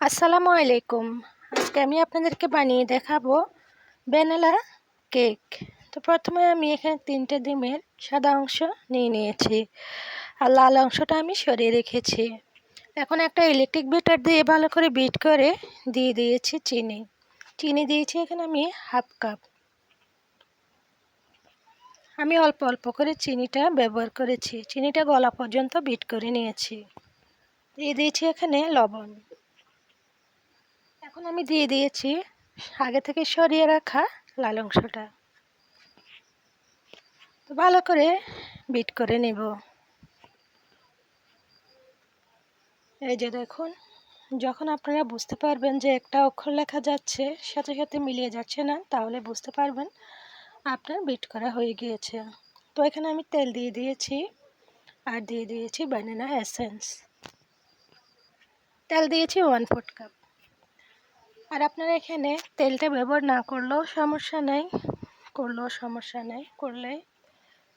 আসসালামু আলাইকুম। আজকে আমি আপনাদেরকে বানিয়ে দেখাবো ভ্যানিলা কেক। তো প্রথমে আমি এখানে তিনটে ডিমের সাদা অংশ নিয়ে নিয়েছি আর লাল অংশটা আমি সরিয়ে রেখেছি। এখন একটা ইলেকট্রিক বিটার দিয়ে ভালো করে বিট করে দিয়ে দিয়েছি চিনি। চিনি দিয়েছি এখানে আমি হাফ কাপ। আমি অল্প অল্প করে চিনিটা ব্যবহার করেছি। চিনিটা গলা পর্যন্ত বিট করে নিয়েছি। দিয়ে দিয়েছি এখানে লবণ। এখন আমি দিয়ে দিয়েছি আগে থেকে সরিয়ে রাখা লাল অংশটা। তো ভালো করে বিট করে নেব। এই যে দেখুন, যখন আপনারা বুঝতে পারবেন যে একটা অক্ষর লেখা যাচ্ছে, সাথে সাথে মিলিয়ে যাচ্ছে না, তাহলে বুঝতে পারবেন আপনার বিট করা হয়ে গিয়েছে। তো এখানে আমি তেল দিয়ে দিয়েছি আর দিয়ে দিয়েছি ব্যানানা এসেন্স তেল দিয়েছি ওয়ান ফোর্থ কাপ আর আপনারা এখানে তেলটা ব্যবহার না করলেও সমস্যা নেই, করলেও সমস্যা নেই, করলে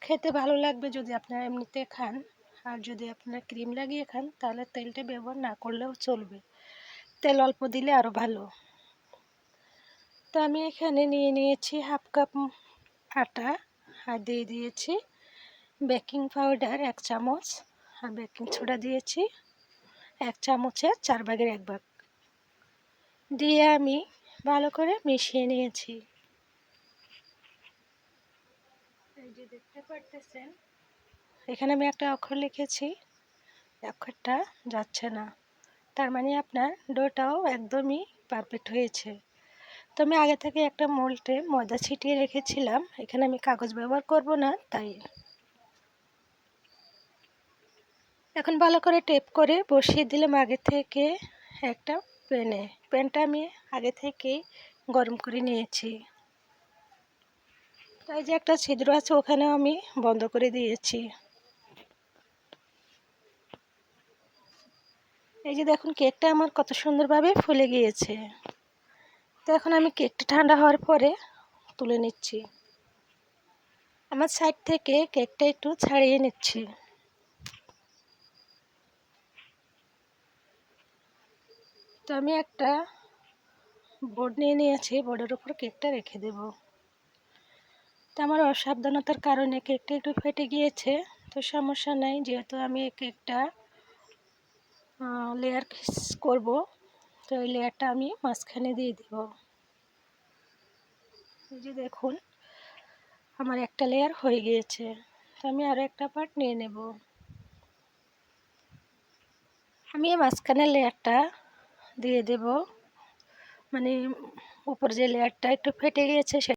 খেতে ভালো লাগবে যদি আপনারা এমনিতে খান। আর যদি আপনারা ক্রিম লাগিয়ে খান, তাহলে তেলটা ব্যবহার না করলেও চলবে। তেল অল্প দিলে আরও ভালো। তো আমি এখানে নিয়ে নিয়েছি হাফ কাপ আটা আর দিয়ে দিয়েছি বেকিং পাউডার এক চামচ। আর বেকিং সোডা দিয়েছি এক চামচের চার ভাগের এক ভাগ। দিয়ে আমি ভালো করে মিশিয়ে নিয়েছি। এই যে দেখতে পারতেছেন? এখানে আমি একটা অক্ষর লিখেছি অক্ষরটা যাচ্ছে না। তার মানে আপনার ডোটাও একদমই পারফেক্ট হয়েছে। তো আমি আগে থেকে একটা মোল্টে ময়দা ছিটিয়ে রেখেছিলাম এখানে আমি কাগজ ব্যবহার করব না তাই। এখন ভালো করে টেপ করে বসিয়ে দিলাম আগে থেকে একটা প্যানে প্যানটা আমি আগে থেকেই গরম করে নিয়েছি। তাই যে একটা ছিদ্র আছে ওখানেও আমি বন্ধ করে দিয়েছি। এই যে দেখুন কেকটা আমার কত সুন্দরভাবে ফুলে গিয়েছে। তো এখন আমি কেকটা ঠান্ডা হওয়ার পরে তুলে নিচ্ছি। আমার সাইড থেকে কেকটা একটু ছাড়িয়ে নিচ্ছি। তো আমি একটা বোর্ড নিয়ে নিয়েছি বোর্ডের উপর কেকটা রেখে দেব। তো আমার অসাবধানতার কারণে কেকটা একটু ফেটে গিয়েছে, তো সমস্যা নাই, যেহেতু আমি কেকটা লেয়ার করব, তো এই লেয়ারটা আমি মাঝখানে দিয়ে দেব। এই যে দেখুন, আমার একটা লেয়ার হয়ে গিয়েছে, তো আমি আরও একটা পার্ট নিয়ে নেব। আমি মাঝখানের লেয়ারটা দিয়ে দেব। মানে উপর যে লেয়ারটা একটু ফেটে গিয়েছে